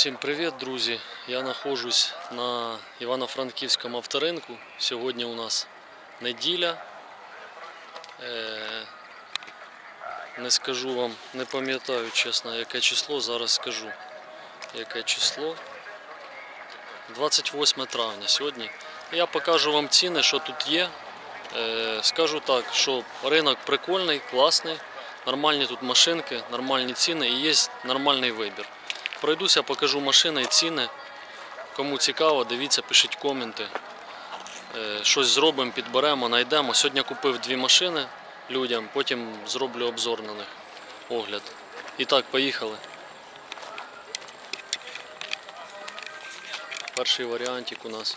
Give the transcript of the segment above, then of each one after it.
Всім привіт, друзі! Я знаходжусь на Івано-Франківському авторинку. Сьогодні у нас неділя. Е, Не скажу вам, не пам'ятаю чесно, яке число, зараз скажу. Яке число? 28 травня сьогодні. Я покажу вам ціни, що тут є. Е, Скажу так, що ринок прикольний, класний, нормальні тут машинки, нормальні ціни і є нормальний вибір. Пройдуся, покажу машини і ціни. Кому цікаво, дивіться, пишіть коменти. Е, Щось зробимо, підберемо, знайдемо. Сьогодні купив дві машини людям, потім зроблю обзор на них, огляд. І так, поїхали. Перший варіантик у нас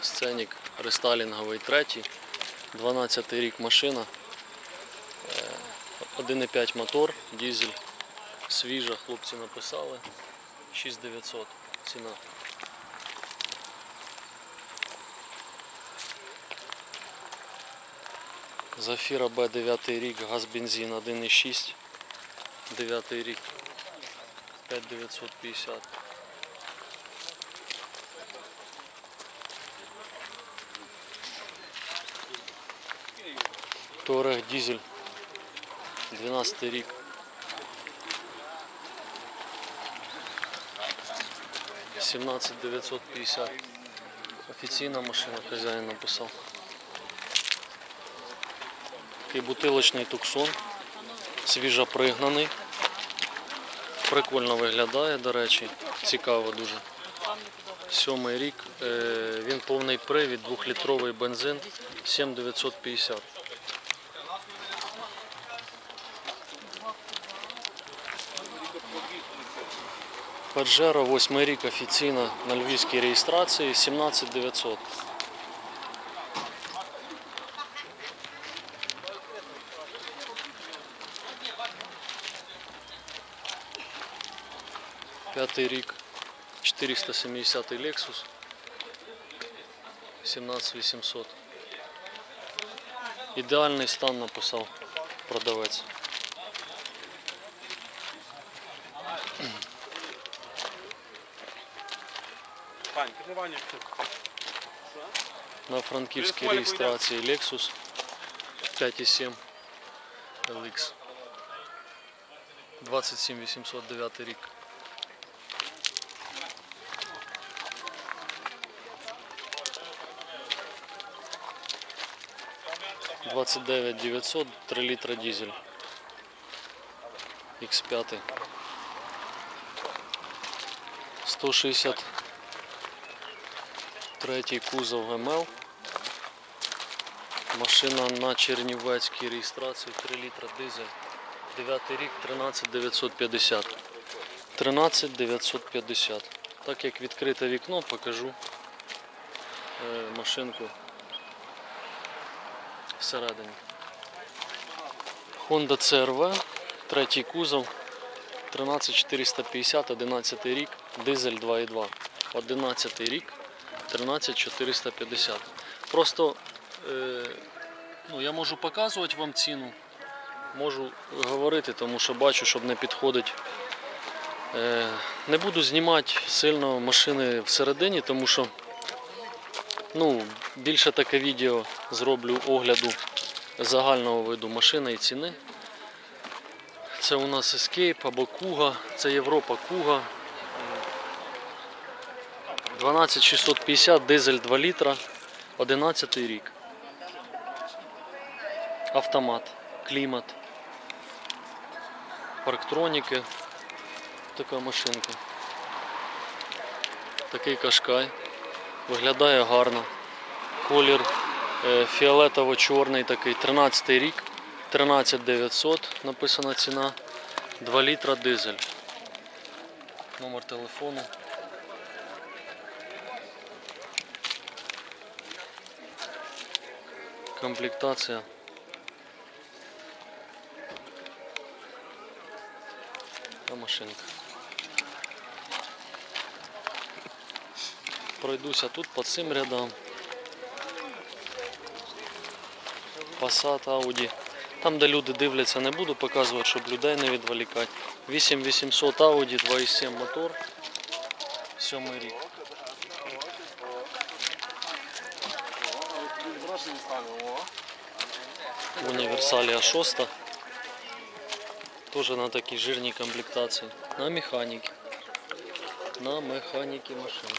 сценік рестайлінговий третій. 12 рік машина. Е, 1,5 мотор, дизель. Свіжа, хлопці написали. 6900 ціна. Зафіра Б 9 рік, газ бензин 1,6. 9 рік. 5950. Touareg дизель 12 рік. Сімнадцять дев'ятсот п'ятдесят. Офіційна машина, хазяїн написав. Такий бутилочний туксон. Свіжопригнаний. Прикольно виглядає, до речі. Цікаво дуже. Сьомий рік. Е, Він повний привід, двохлітровий бензин 7950. Паджеро 8 рік офіційно на львівській реєстрації 17900. П'ятий рік 470 Lexus 17800. Ідеальний стан написав продавець. Пань, керування. На франківській Через поле реєстрації Lexus 5.7 LX 27809 рік. Двадцять дев'ять дев'ятсот, 3 літра дизель. X5. 160 Третій кузов ГМЛ. Машина на Чернівецькій реєстрації 3 літра дизель. 9 рік 13950. 13950. Так як відкрите вікно, покажу е, машинку всередині. Honda CRV, третій кузов, 13450, 11 рік, дизель 2.2. 11 рік, 13450. Просто е, ну, я можу показувати вам ціну, можу говорити, тому що бачу, щоб не підходить. Е, не буду знімати сильно машини всередині, тому що ну, більше таке відео зроблю огляду загального виду машини і ціни. Це у нас Escape або Kuga, це Європа Kuga. 12650, дизель 2 літра, 11 рік. Автомат, клімат, парктроніки. Така машинка. Такий кашкай. Виглядає гарно. Колір е, фіолетово-чорний такий, 13 рік, 13900 написана ціна, 2 літра дизель. Номер телефону. Комплектація. Та машинка. Пройдуся тут по цим рядам. Passat, Audi. Там, де люди дивляться, не буду показувати, щоб людей не відволікати. 8800 Audi, 2.7 мотор. Сьомий рік. Універсалія 6. Тоже на такій жирній комплектації. На механіки. На механіки машини.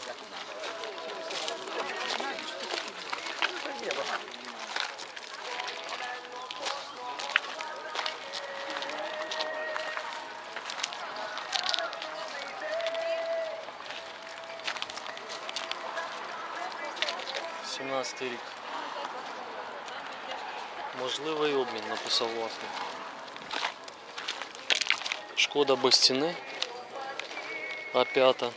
Сімнадцятий рік. Можливий обмін, написав власник. Шкода без ціни. А5.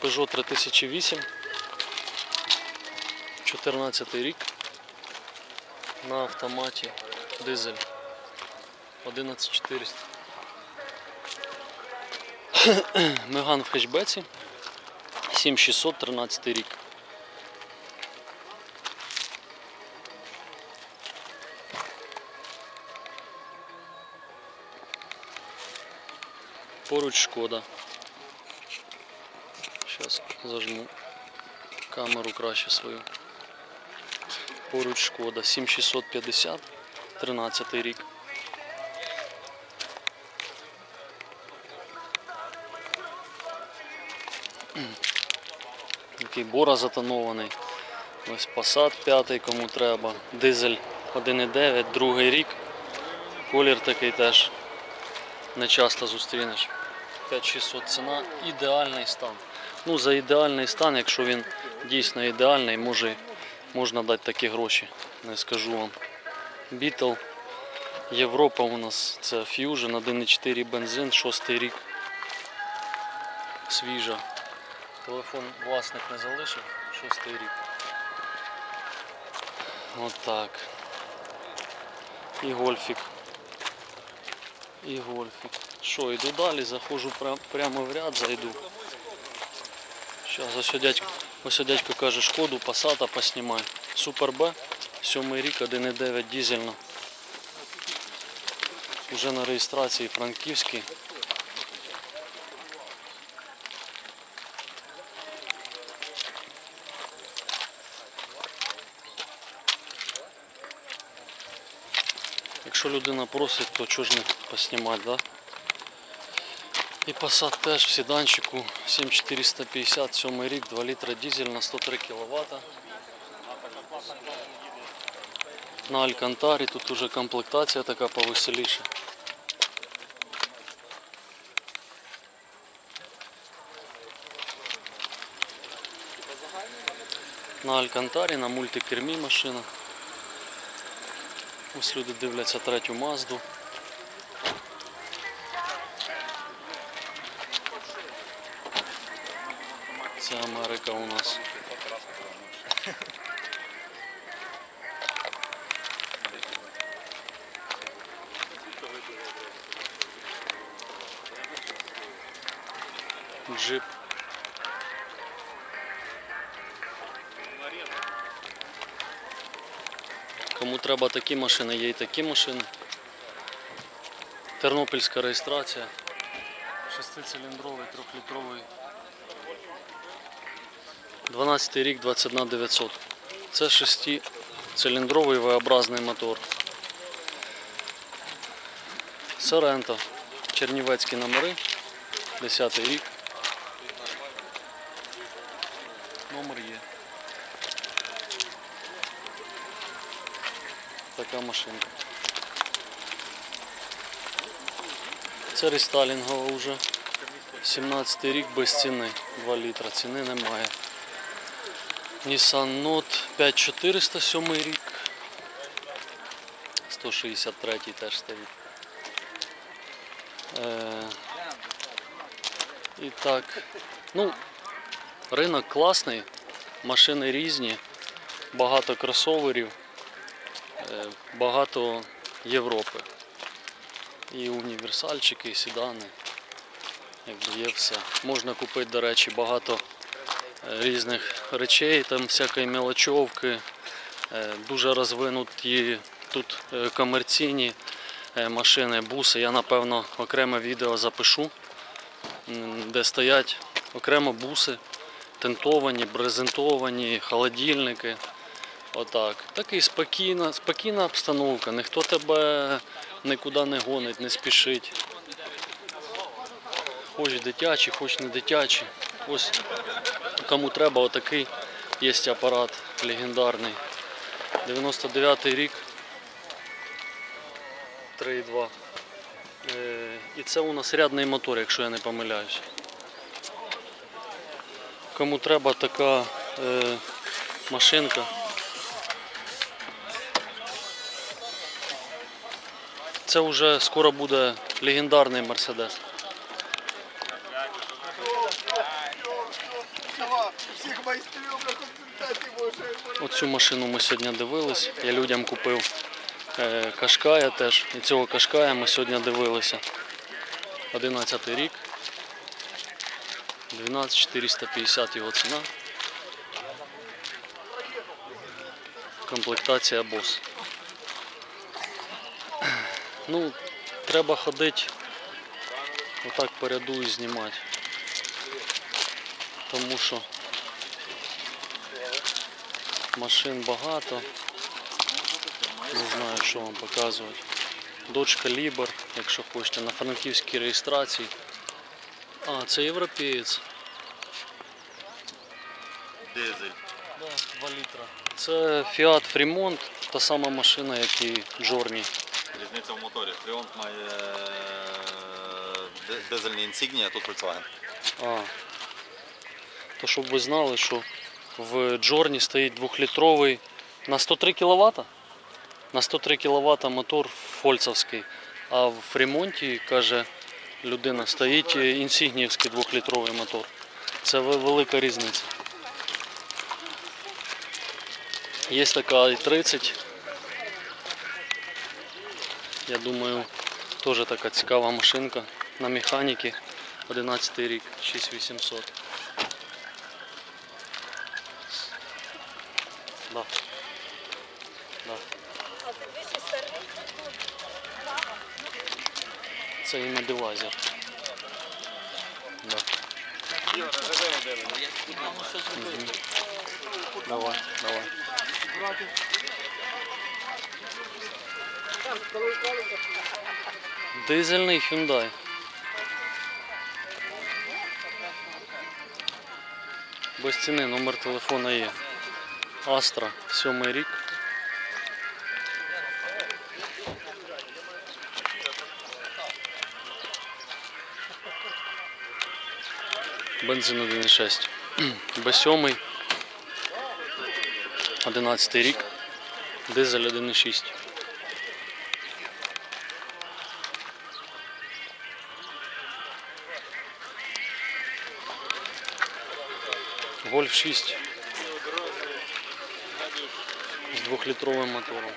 Peugeot 3008. 14 рік. На автоматі. Дизель. 11400. Меган в хетчбеці. 7600, 13 рік. Поруч шкода. Зараз зажму камеру краще свою. Поруч шкода 7650, 13 рік. Такий бора затонований. Ось Passat 5, кому треба. Дизель 1,9, другий рік. Колір такий теж не часто зустрінеш. 5600 ціна, ідеальний стан. Ну, за ідеальний стан, якщо він дійсно ідеальний, може, можна дати такі гроші. Не скажу вам. Beetle. Європа у нас це Fusion, 1,4 бензин, 6 рік. Свіжа. Телефон власник не залишив, 6 рік. Отак. І гольфік. І гольфік. Що, йду далі, заходжу прямо в ряд, зайду. Зараз ось дядько, ось дядько каже, шкоду, пасата поснімай. Супер Б, 7 рік, 1,9 дізельно. Уже на реєстрації франківський. Якщо людина просить, то чого ж не поснімати, да? І Passat теж в седанчику 7450, 7 рік, 2 літра дизель на 103 кВт. На Алькантарі тут уже комплектація така повеселіша. На Алькантарі, на мультикермі машина. Ось люди дивляться третю Мазду. Треба такі машини, є і такі машини. Тернопільська реєстрація. Шестициліндровий, трьохлітровий. 12 рік, 21 900. Це шестициліндровий V-образний мотор. Соренто. Чернівецькі номери. 10 рік. Номер є. Така машинка. Це рестайлінгова вже. 17 рік без ціни. 2 літра. Ціни немає. Nissan Note 5400 7 рік. 163 теж стоїть. Е, і так. Ну, ринок класний, машини різні, багато кросоверів, багато Європи. І універсальчики, і седани. Якби є все. Можна купити, до речі, багато е, різних речей, там всякої мелочовки. Е, Дуже розвинуті тут е, комерційні е, машини, буси. Я напевно окреме відео запишу, де стоять окремо буси, тентовані, брезентовані, холодильники. Отак. Такий спокійна, спокійна обстановка, ніхто тебе нікуди не гонить, не спішить. Хоч дитячі, хоч не дитячі. Ось кому треба, отакий є апарат легендарний. 99-й рік. 3,2. Е, І це у нас рядний мотор, якщо я не помиляюсь. Кому треба така е, машинка. Це вже скоро буде легендарний Мерседес. Оцю машину ми сьогодні дивились. Я людям купив е, Кашкая теж. І цього Кашкая ми сьогодні дивилися. 11 рік. 12450 його ціна. Комплектація бос. Ну, треба ходити отак по ряду і знімати. Тому що машин багато. Не знаю, що вам показувати. Дочка Лібер, якщо хочете, на франківській реєстрації. А, це європієць. Дизель. Да, 2 літра. Це Fiat Fremont, та сама машина, як і Джорні. Різниця в моторі. Фріонт має ди- дизельні інсігнії, а тут Volkswagen. А. То щоб ви знали, що в Джорні стоїть двохлітровий на 103 кВт. На 103 кВт мотор фольцовський. А в Фремонті, каже людина, стоїть інсігніївський двохлітровий мотор. Це велика різниця. Є така i30. Я думаю, теж така цікава машинка на механіки. 11 рік, 6800. Да. Да. Це і медивайзер. Да. Мгм. Давай, давай. Дизельний Hyundai. Без ціни номер телефона є. Астра, сьомий рік. Бензин 1.6. Б7. 11 рік. Дизель 1.6. Гольф 6 з двохлітровим мотором.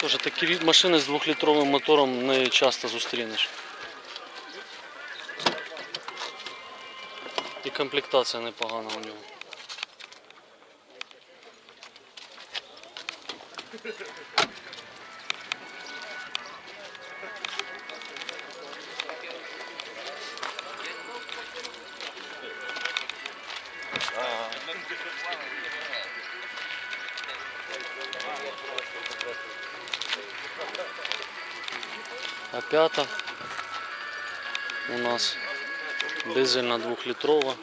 Тоже такі машини з двохлітровим мотором не часто зустрінеш. І комплектація непогана у нього. А п'ята у нас дизельна двохлітрова.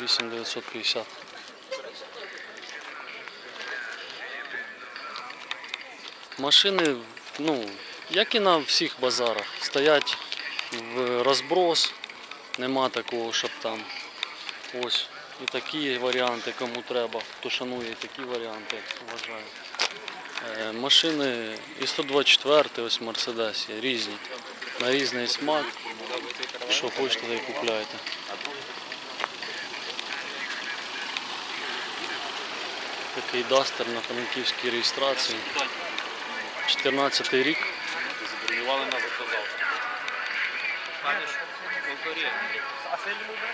Вісім 950. Машини, ну, як і на всіх базарах, стоять в розброс, нема такого, щоб там ось і такі варіанти, кому треба, хто шанує і такі варіанти, вважаю. Е, Машини і 124 ось Мерседес є різні. На різний смак. Що хочете, та й купляйте. Такий дастер на франківській реєстрації. 14 рік. Забронювали на заказав. А сильно буде?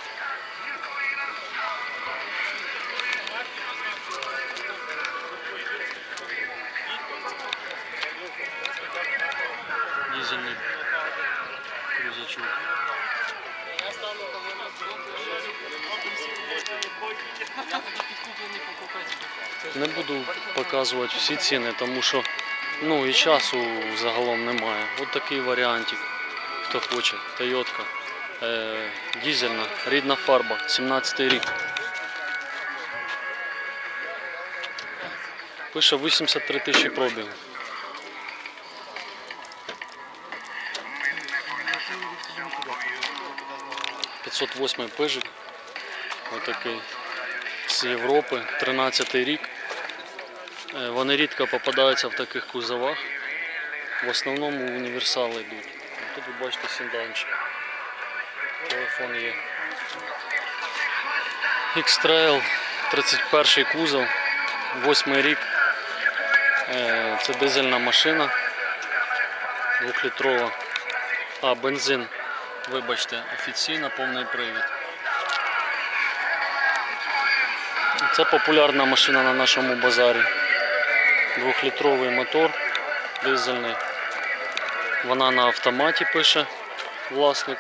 Дизельний крузачок. Не буду показувати всі ціни, тому що ну і часу загалом немає. От такий варіантик, хто хоче. Тойотка. Е, дизельна, рідна фарба, 17 й рік. Пише 83 тисячі пробігу. П'ятсот восьмий пижик. Отакий з Європи, 13 й рік. Е, Вони рідко попадаються в таких кузовах. В основному універсали йдуть. Тут ви бачите сінданчик. Телефон є. X-Trail, 31 кузов, 8 рік. Е, Це дизельна машина. Двохлітрова. А, бензин. Вибачте, офіційно повний привід. Це популярна машина на нашому базарі. Двохлітровий мотор дизельний. Вона на автоматі пише власник.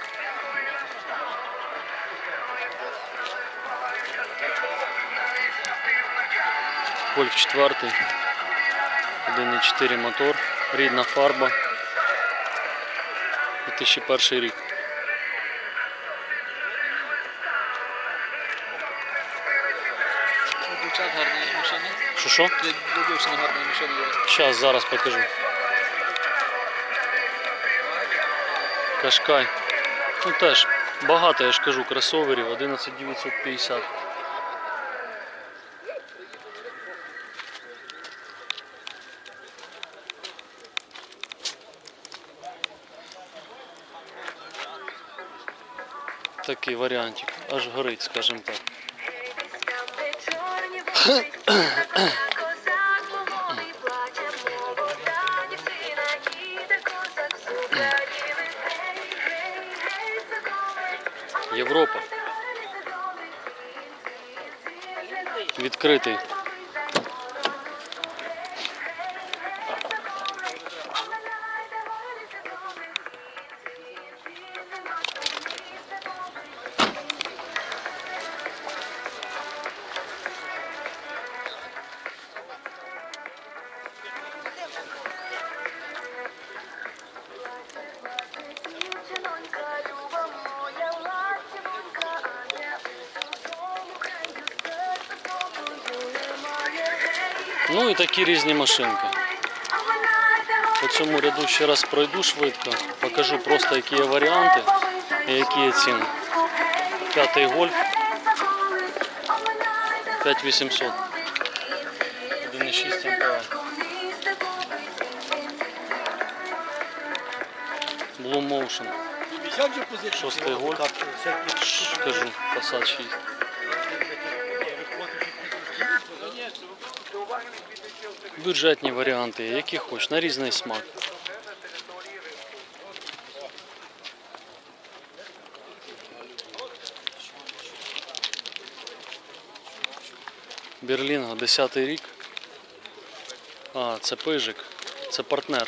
Гольф 4. 1.4 мотор, рідна фарба. 2001 рік. Що. Зараз, зараз покажу. Кашкай. Ну теж багато, я ж кажу, кросоверів 11950. Такий варіантик, аж горить, скажімо так. Відкритий. Ну і такі різні машинки. По цьому ряду ще раз пройду швидко, покажу просто які є варіанти і які є ціни. П'ятий гольф 5800. 1,6 МПА. Blue Motion. Шостий гольф. Ш- Кажу, Passat 6. Бюджетні варіанти, які хоч, на різний смак. Берлінга, 10 рік. А, це пижик, це партнер.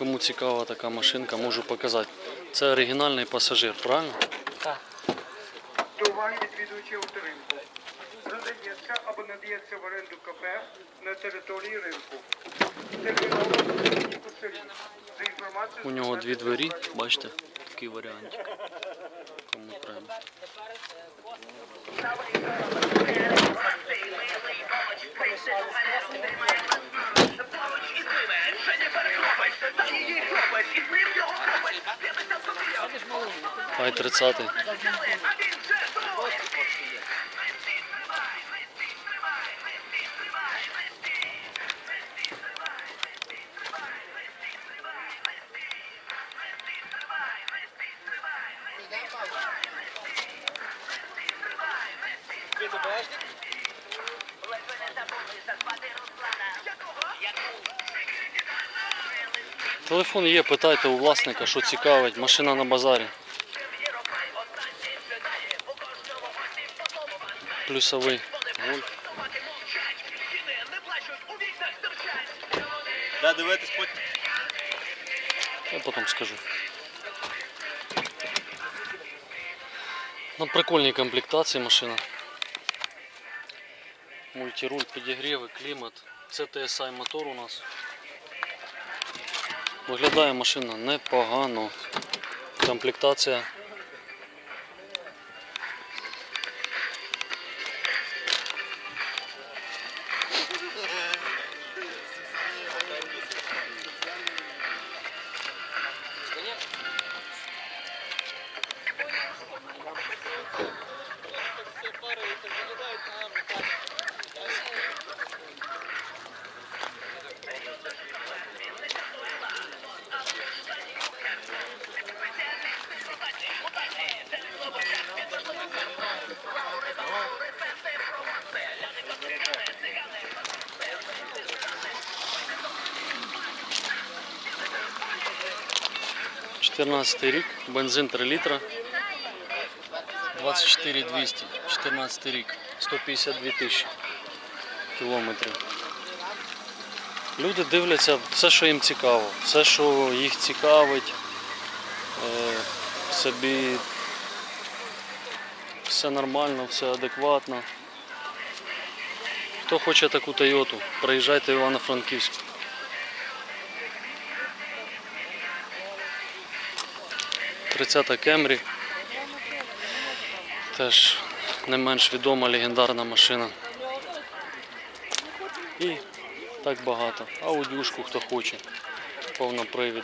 Кому цікава така машинка, можу показати. Це оригінальний пасажир, правильно? До уваги відвідувачів авторинку. Надається або надається в оренду КП на території ринку. У нього дві двері, бачите, такий варіант. Кому треба. Ай 30. Телефон є, питайте у власника, що цікавить. Машина на базарі. Плюсовий гольф. Де дивитись потім? Я потім скажу. На прикольній комплектації машина. Мультируль, підігріви, клімат. Це TSI мотор у нас. Виглядає машина непогано. Комплектація. – 14 рік, бензин 3 літра. 24 200, 14 рік, 152 тисячі кілометрів. Люди дивляться все, що їм цікаво, все, що їх цікавить, е, собі все нормально, все адекватно. Хто хоче таку Тойоту, приїжджайте в Івано-Франківськ. Тридцята Кемрі. Теж не менш відома легендарна машина. І так багато. Аудюшку хто хоче. Повнопривідну.